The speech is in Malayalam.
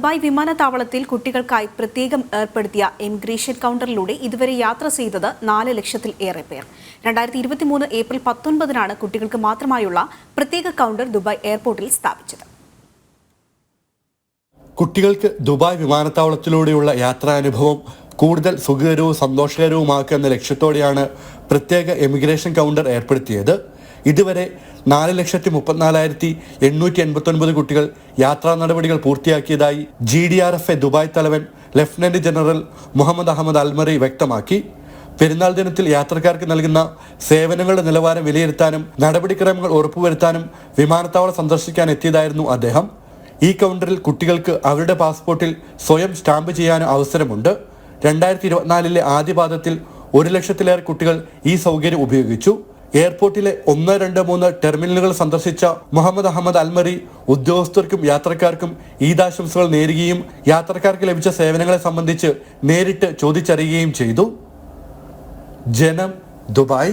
ദുബായ് വിമാനത്താവളത്തിൽ കുട്ടികൾക്കായി പ്രത്യേകം ഏർപ്പെടുത്തിയ ഇമിഗ്രേഷൻ കൗണ്ടറിലൂടെ ഇതുവരെ യാത്ര ചെയ്തത് നാല് ലക്ഷത്തിൽ ഏറെ പേർ. രണ്ടായിരത്തി ഇരുപത്തിമൂന്ന് ഏപ്രിൽ പത്തൊൻപതിനാണ് കുട്ടികൾക്ക് മാത്രമായുള്ള പ്രത്യേക കൗണ്ടർ ദുബായ് എയർപോർട്ടിൽ സ്ഥാപിച്ചത്. കുട്ടികൾക്ക് ദുബായ് വിമാനത്താവളത്തിലൂടെയുള്ള യാത്രാനുഭവം കൂടുതൽ സുഖകരവും സന്തോഷകരവുമാക്കുക എന്ന ലക്ഷ്യത്തോടെയാണ് പ്രത്യേക എമിഗ്രേഷൻ കൗണ്ടർ ഏർപ്പെടുത്തിയത്. ഇതുവരെ നാല് ലക്ഷത്തി മുപ്പത്തിനാലായിരത്തി എണ്ണൂറ്റി എൺപത്തൊൻപത് കുട്ടികൾ യാത്രാ നടപടികൾ പൂർത്തിയാക്കിയതായി G D R F A Dubai തലവൻ lieutenant general Muhammad Ahmed Al Marri വ്യക്തമാക്കി. പെരുന്നാൾ ദിനത്തിൽ യാത്രക്കാർക്ക് നൽകുന്ന സേവനങ്ങളുടെ നിലവാരം വിലയിരുത്താനും നടപടിക്രമങ്ങൾ ഉറപ്പുവരുത്താനും വിമാനത്താവളം സന്ദർശിക്കാൻ എത്തിയതായിരുന്നു അദ്ദേഹം. ഈ കൗണ്ടറിൽ കുട്ടികൾക്ക് അവരുടെ പാസ്പോർട്ടിൽ സ്വയം സ്റ്റാമ്പ് ചെയ്യാനും അവസരമുണ്ട്. രണ്ടായിരത്തി ഇരുപത്തിനാലിലെ ആദ്യ പാദത്തിൽ ഒരു ലക്ഷത്തിലേറെ കുട്ടികൾ ഈ സൗകര്യം ഉപയോഗിച്ചു. എയർപോർട്ടിലെ ഒന്ന് രണ്ട് മൂന്ന് ടെർമിനലുകൾ സന്ദർശിച്ച മുഹമ്മദ് അഹമ്മദ് അൽമറി ഉദ്യോഗസ്ഥർക്കും യാത്രക്കാർക്കും ഈദാശംസകൾ നേരുകയും യാത്രക്കാർക്ക് ലഭിച്ച സേവനങ്ങളെ സംബന്ധിച്ച് നേരിട്ട് ചോദിച്ചറിയുകയും ചെയ്തു. ജനം ദുബായ്.